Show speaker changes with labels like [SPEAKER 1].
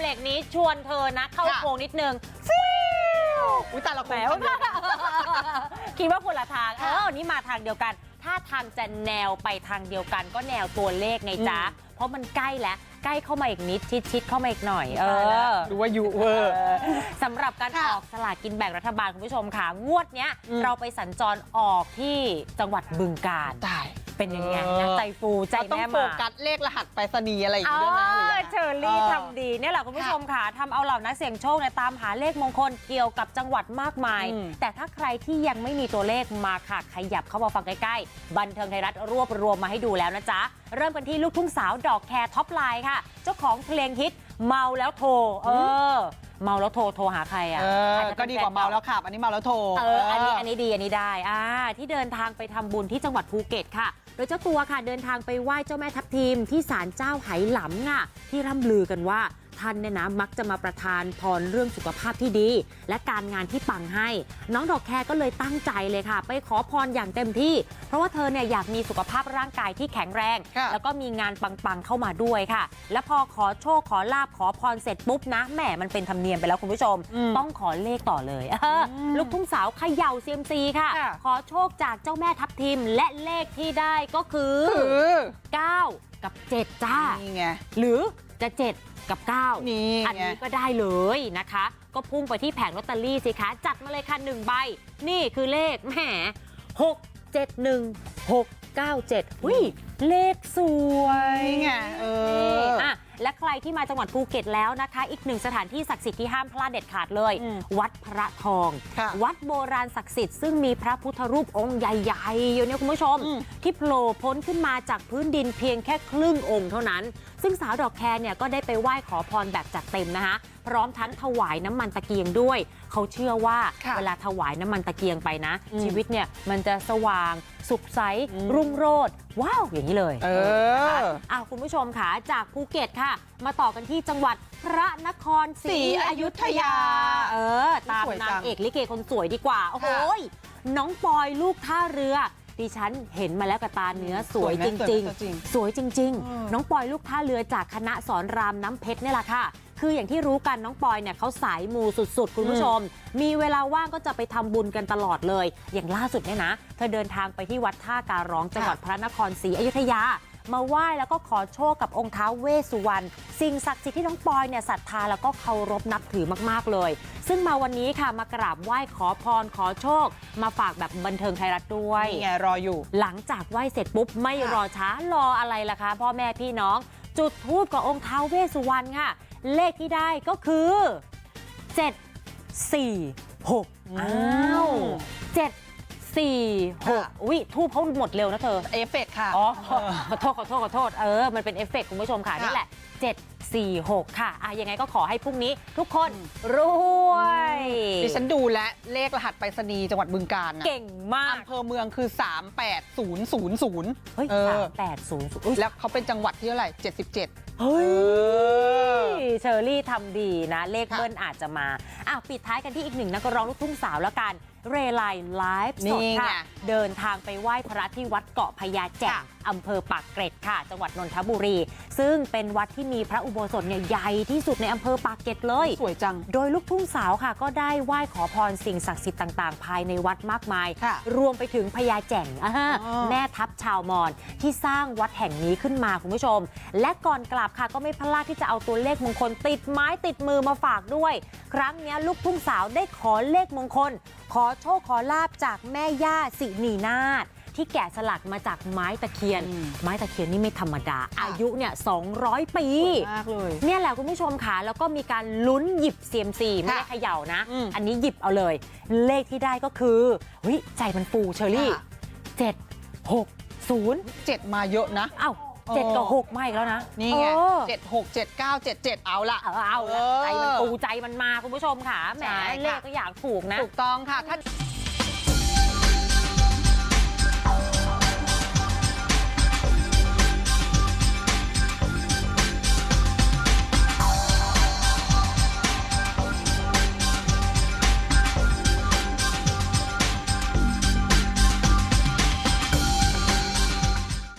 [SPEAKER 1] เบรกนี้ชวนเธอนะ เข้า
[SPEAKER 2] ค่ะ
[SPEAKER 1] โค้งนิดนึง
[SPEAKER 2] อุ้ยแต่ละค
[SPEAKER 1] แหม
[SPEAKER 2] นคนเดียวกัน
[SPEAKER 1] คิดว่าคนละทาง เอ
[SPEAKER 2] ค่ะ
[SPEAKER 1] อนี่มาทางเดียวกัน ถ้าทางจะแนวไปทางเดียวกันก็แนวตัวเลขไงจ๊ะ
[SPEAKER 2] อืม
[SPEAKER 1] เพราะมันใกล้แล้ว ใกล้เข้ามาอีกนิด ชิดชิดเข้ามาอีกหน่อย เอ
[SPEAKER 2] ตายแล้ว
[SPEAKER 1] อ
[SPEAKER 2] ดูว่ายูเวอร์
[SPEAKER 1] สำหรับการ
[SPEAKER 2] ค่ะ
[SPEAKER 1] ออกสลากกินแบ่งรัฐบาลคุณผู้ชมค่ะ งวดเนี้ย
[SPEAKER 2] อืม
[SPEAKER 1] เราไปสัญจรออกที่จังหวัดบึงกาฬ
[SPEAKER 2] ตาย
[SPEAKER 1] เป็นยังไง
[SPEAKER 2] เออ
[SPEAKER 1] นะใจฟูใจ
[SPEAKER 2] เราต้อง
[SPEAKER 1] แม่
[SPEAKER 2] โฟ
[SPEAKER 1] มา
[SPEAKER 2] กัสเลขรหัสไปรษณีย์อะไรอย่าง
[SPEAKER 1] เอ
[SPEAKER 2] งี้ด้วยนะหรื อ
[SPEAKER 1] อ
[SPEAKER 2] ยังไง
[SPEAKER 1] เชอรี่
[SPEAKER 2] เออ
[SPEAKER 1] ทำดีเนี่ยแหละคุณผู้ชมค่ะทำเอาเหล่านักเสี่ยงโชคเนี่ยตามหาเลขมงคลเกี่ยวกับจังหวัดมากมาย
[SPEAKER 2] อืม
[SPEAKER 1] แต่ถ้าใครที่ยังไม่มีตัวเลขมาค่ะขยับเข้ามาฟังใกล้ๆ บันเทิงไทยรัฐรวบรวมมาให้ดูแล้วนะจ๊ะ เริ่มกันที่ลูกทุ่งสาวดอกแคร์ท็อปไลน์ค่ะ เจ้าของเพลงฮิตเมาแล้วโทรเออเมาแล้วโทรโทรหาใครอะ
[SPEAKER 2] เออ
[SPEAKER 1] อาจจะ
[SPEAKER 2] ก็
[SPEAKER 1] ป็น
[SPEAKER 2] ดีกว่า
[SPEAKER 1] ฟน
[SPEAKER 2] เมา
[SPEAKER 1] ก่
[SPEAKER 2] แล้วขับ อันนี้เมาแล้วโทร
[SPEAKER 1] เอออันนี้อันนี้ดีอันนี้ได้อ่าที่เดินทางไปทำบุญที่จังหวัดภูเก็ตค่ะโดยเจ้าตัวค่ะเดินทางไปไหว้เจ้าแม่ทับทิมที่ศาลเจ้าไหหลำค่ะที่ร่ำลือกันว่า ท่านเนี่ยนะมักจะมาประทานพรเรื่องสุขภาพที่ดี และการงานที่ปังให้ น้องดอกแคร์ก็เลยตั้งใจเลยค่ะ ไปขอพรอย่างเต็มที่ เพราะว่าเธอเนี่ยอยากมีสุขภาพร่างกายที่แข็งแรง
[SPEAKER 2] ค่ะ
[SPEAKER 1] แล้วก็มีงานปังๆเข้ามาด้วยค่ะ แล้วพอขอโชคขอลาบขอพรเสร็จปุ๊บนะแหมมันเป็นธรรมเนียมไปแล้วคุณผู้ชม
[SPEAKER 2] อืม
[SPEAKER 1] ต้องขอเลขต่อเลยเอออ
[SPEAKER 2] ม
[SPEAKER 1] ลูกทุ่งสาวเขย่าเซียมซีค่ะ
[SPEAKER 2] ค่ะ
[SPEAKER 1] ขอโชคจากเจ้าแม่ทับทิมและเลขที่ได้ก็คือ
[SPEAKER 2] คือ
[SPEAKER 1] 9 กับ 7 จ้า
[SPEAKER 2] นี่ไง
[SPEAKER 1] หรือ จะ7กับ 9
[SPEAKER 2] นี่
[SPEAKER 1] อัน
[SPEAKER 2] ไง
[SPEAKER 1] นี้ก็ได้เลยนะคะ ก็พุ่งไปที่แผงลอตเตอรี่สิคะ จัดมาเลยค่ะหนึ่งใบ นี่คือเลขแหม6 7 1 6 9 7อุ้ยเลขสวย รที่มาจังหวัดภูเก็ตแล้วนะคะ อีกหนึ่งสถานที่ศักดิ์สิทธิ์ที่ห้ามพลาดเด็ดขาดเลย
[SPEAKER 2] อืม
[SPEAKER 1] วัดพระทอง
[SPEAKER 2] ค่ะ
[SPEAKER 1] วัดโบราณศักดิ์สิทธิ์ซึ่งมีพระพุทธรูปองค์ใหญ่ๆอยู่เนี่ยคุณผู้ชม
[SPEAKER 2] อืม
[SPEAKER 1] ที่โผล่พ้นขึ้นมาจากพื้นดินเพียงแค่ครึ่งองค์เท่านั้น ซึ่งสาวดอกแคร์เนี่ยก็ได้ไปไหว้ขอพรแบบจัดเต็มนะคะพร้อมทั้งถวายน้ำมันตะเกียงด้วย เขาเชื่อว่า
[SPEAKER 2] ค่ะ
[SPEAKER 1] เวลาถวายน้ำมันตะเกียงไปนะ
[SPEAKER 2] อืม
[SPEAKER 1] ชีวิตเนี่ยมันจะสว่าง สุขใส
[SPEAKER 2] อืม
[SPEAKER 1] รุ่งโรจน์ว้าว อย่างนี้เลย
[SPEAKER 2] เอ
[SPEAKER 1] นะคะ
[SPEAKER 2] อ
[SPEAKER 1] อ้าวคุณผู้ชมค่ะจากภูเก็ตค่ะ มาต่อกันที่จังหวัดพระนครศรี
[SPEAKER 2] ศรี
[SPEAKER 1] อ
[SPEAKER 2] อยุ
[SPEAKER 1] ยุธ
[SPEAKER 2] ธ
[SPEAKER 1] ยายา เออ ตาม
[SPEAKER 2] สวยจั
[SPEAKER 1] นาง
[SPEAKER 2] ง
[SPEAKER 1] เอกลิเกคนสวยดีกว่า โอ้โหยน้องปอยลูกท่าเรือดิฉันเห็นมาแล้วกับตาเนื้อสวย
[SPEAKER 2] สวยไหม
[SPEAKER 1] จริง
[SPEAKER 2] สวยไหมตัวจริง
[SPEAKER 1] ๆ สวยจริง
[SPEAKER 2] อืม
[SPEAKER 1] ๆน้องปอยลูกท่าเรือจากคณะสอนรามน้ำเพชรเนี่ยแหละค่ะ คืออย่างที่รู้กันน้องปอยเนี่ยเขาสายมูสุดๆ คุณผู้ชม มีเวลาว่างก็จะไปทำบุญกันตลอดเลย อย่างล่าสุดเนี่ยนะ เธอเดินทางไปที่วัดท่าการร้องจังหวัดพระนครศรีอยุธยา มาไหว้แล้วก็ขอโชคกับองค์ท้าวเวสสุวรรณสิ่งศักดิ์สิทธิ์ที่น้องปอยเนี่ยศรัทธาแล้วก็เคารพนับถือมากๆเลย ซึ่งมาวันนี้ค่ะมากราบไหว้ขอพรขอโชค มาฝากแบบบันเทิงไทยรัฐด้วย
[SPEAKER 2] นี่ไงรออยู่
[SPEAKER 1] หลังจากไหว้เสร็จปุ๊บไม่
[SPEAKER 2] ค่ะ
[SPEAKER 1] รอช้ารออะไรล่ะคะ พ่อแม่พี่น้อง จุดทูบกับองค์ท้าวเวสสุวรรณค่ะ เลขที่ได้ก็คือ 7 4 6อ้าว7 4
[SPEAKER 2] ค่ะ
[SPEAKER 1] 6อุ้ยทูบเขาหมดเร็วนะเธอ
[SPEAKER 2] เอฟเฟกต์ค่ะ
[SPEAKER 1] อ๋อขอโทษขอโทษขอโทษเออ มันเป็นเอฟเฟกต์คุณผู้ชมค่ะ
[SPEAKER 2] ค่ะ
[SPEAKER 1] นี่แหละ 7 4 6 ค่ะอะ ยังไงก็ขอให้พรุ่งนี้ทุกคนรวย
[SPEAKER 2] ดิฉันดูและเลขรหัสไปรษณีย์จังหวัดบึงกาฬนะ
[SPEAKER 1] เก่งมาก
[SPEAKER 2] อำเภอเมืองคือ 38000
[SPEAKER 1] เฮ้ย
[SPEAKER 2] เออ
[SPEAKER 1] สามแปดศูนย์อุ้ย
[SPEAKER 2] แล้วเขาเป็นจังหวัดที่เท่าไหร่ 77
[SPEAKER 1] เฮ้ย
[SPEAKER 2] อ
[SPEAKER 1] เชอรี่ทำดีนะเลข
[SPEAKER 2] ค่ะ
[SPEAKER 1] เบิ้ลอาจจะมาอ้าวปิดท้ายกันที่อีกหนึ่งนักร้องลูกทุ่งสาวแล้วกันเรไลไลฟ์ส
[SPEAKER 2] นี่
[SPEAKER 1] ด
[SPEAKER 2] ไง
[SPEAKER 1] ค่ะ เดินทางไปไหว้พระที่วัดเกาะพญาแจ่ม
[SPEAKER 2] ค่ะ
[SPEAKER 1] อำเภอปากเกร็ดค่ะ จังหวัดนนทบุรี ซึ่งเป็นวัดที่มีพระอุโบสถเนี่ยใหญ่ที่สุดในอำเภอปากเกร็ดเลย
[SPEAKER 2] สวยจัง
[SPEAKER 1] โดยลูกทุ่งสาวค่ะ ก็ได้ไหว้ขอพรสิ่งศักดิ์สิทธิ์ต่างๆ ภายในวัดมากมาย
[SPEAKER 2] ค่ะ
[SPEAKER 1] รวมไปถึงพญาแจ่งอ่า
[SPEAKER 2] อ๋อ
[SPEAKER 1] แม่ทัพชาวมอญที่สร้างวัดแห่งนี้ขึ้นมาคุณผู้ชม และก่อนกลับค่ะก็ไม่พลาดที่จะเอาตัวเลขมงคลติดไม้ติดมือมาฝากด้วย ครั้งเนี้ยลูกทุ่งสาวได้ขอเลขมงคลขอโชคขอลาบจากแม่ย่าสินีนาฏที่แกะสลักมาจากไม้ตะเคียน
[SPEAKER 2] อืม
[SPEAKER 1] ไม้ตะเคียนนี่ไม่ธรรมดา อายุเนี่ย200 ปี
[SPEAKER 2] สวยมากเลย
[SPEAKER 1] เนี่ยแหละคุณผู้ชมค่ะแล้วก็มีการลุ้นหยิบเซียมซีไม่ได้
[SPEAKER 2] ค่ะ
[SPEAKER 1] เขย่านะ
[SPEAKER 2] อืม
[SPEAKER 1] อันนี้หยิบเอาเลย เลขที่ได้ก็คือเฮ้ยใจมันฟูเชอรี่
[SPEAKER 2] ค่ะ
[SPEAKER 1] เจ็ดหกศูนย์
[SPEAKER 2] 7มาเยอะนะ
[SPEAKER 1] เอ้า เจ็ดกับหกมาอีกแล้วนะ
[SPEAKER 2] นี่ไง
[SPEAKER 1] เออ
[SPEAKER 2] 7 6 7 9 7 7เอาละ
[SPEAKER 1] เออเอาละ
[SPEAKER 2] เออ
[SPEAKER 1] ใจมันฟูใจมันมาคุณผู้ชมค่ะแหม
[SPEAKER 2] ใช่ค่ะ
[SPEAKER 1] เลขก็อยากถูกนะ
[SPEAKER 2] ถูกต้องค่ะถ้า